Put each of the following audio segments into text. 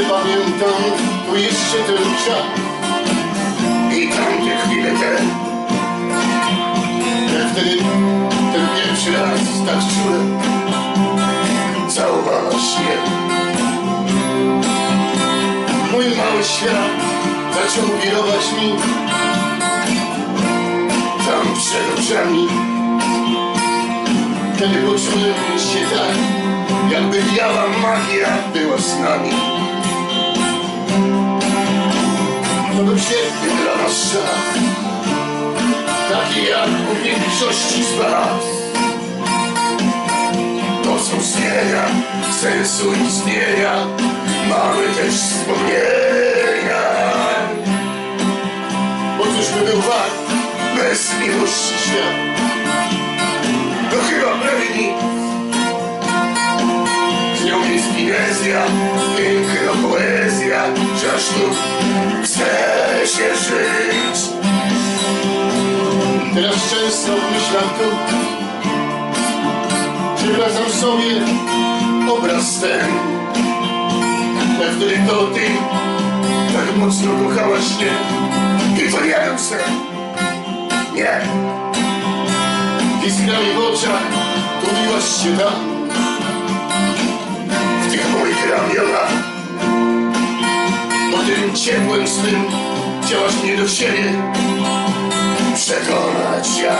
tam, tu jeszcze ten czas I tamte chwile te, Jak wtedy ten pierwszy raz tak czule całowałaś mnie. Mój mały świat zaczął wirować mi. Tam przed oczami, Wtedy poczułem się tak Jakby biała magia była z nami. To był świetny Dla nas czas, Taki jak u większości z was to wzmocnienia sensu istnienia. Mamy też wspomnienia. Bo cóż by był wart Bez miłości świat to chyba nic. Z nią jest finezja, aż tu chce się żyć. Teraz często myślam tu Przywracam sobie Obraz ten, Jak wtedy to ty tak mocno kochałaś mnie. I był sen. Nie, Iskrami w oczach Tuliłaś się tam w tych moich ramionach. Tym ciepłem swym Chciałaś mnie do siebie. Przekonać ja,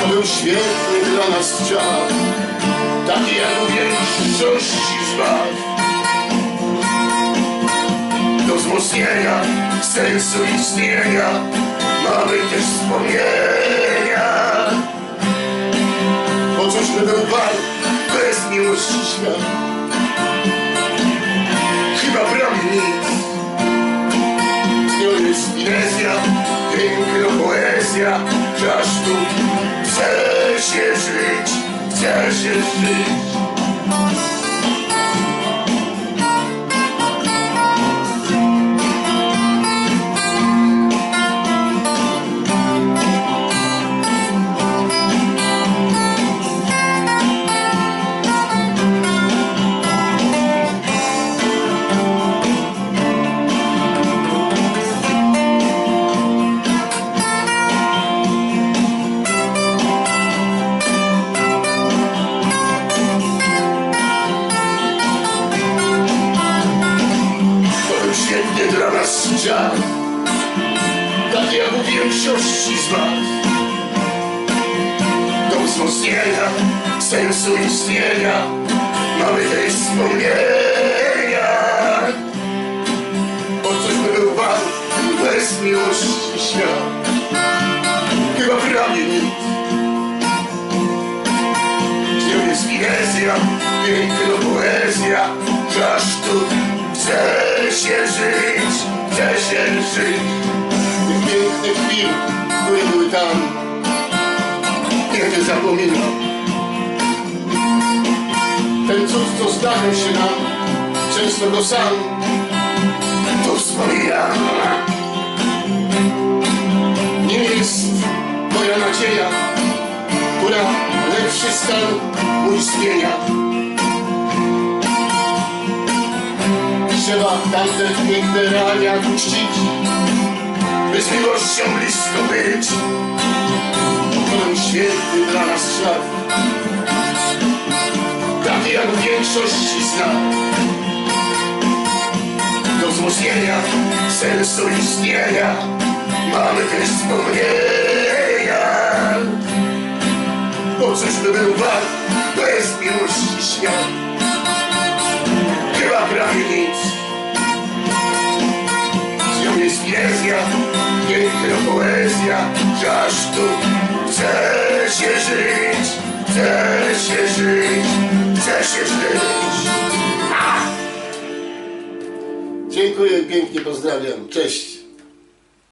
To był świetny dla nas czas Taki jak u większości z was. Do wzmocnienia sensu istnienia. Mamy też wspomnienia. Bo cóż by był Bez miłości świat aż tu chce się żyć, chce się żyć. Dla nas czas, Taki jak u większości z was. Do wzmocnienia sensu istnienia. Mamy też wspomnienia. Bo cóż by był wart Bez miłości świat. Chyba prawie nic. Nią jest finezja, piękna poezja, aż tu chce się żyć, chce się żyć. Tych pięknych chwil, które były tam. Nigdy zapominam Ten cud, co zdarzył się nam Często go sam. To wspominam, Nim jest moja nadzieja. Która lepszy stan mój zmienia Trzeba tamte piękne realia puścić by z miłością blisko być. To był świetny dla nas świat Taki jak w większości z nas Do wzmocnienia sensu istnienia mamy też wspomnienia. Bo cóż by był wart Bez miłości świat prawie nic. Poezja, że aż tu się żyć, się żyć, się żyć. Dziękuję, pięknie pozdrawiam. Cześć.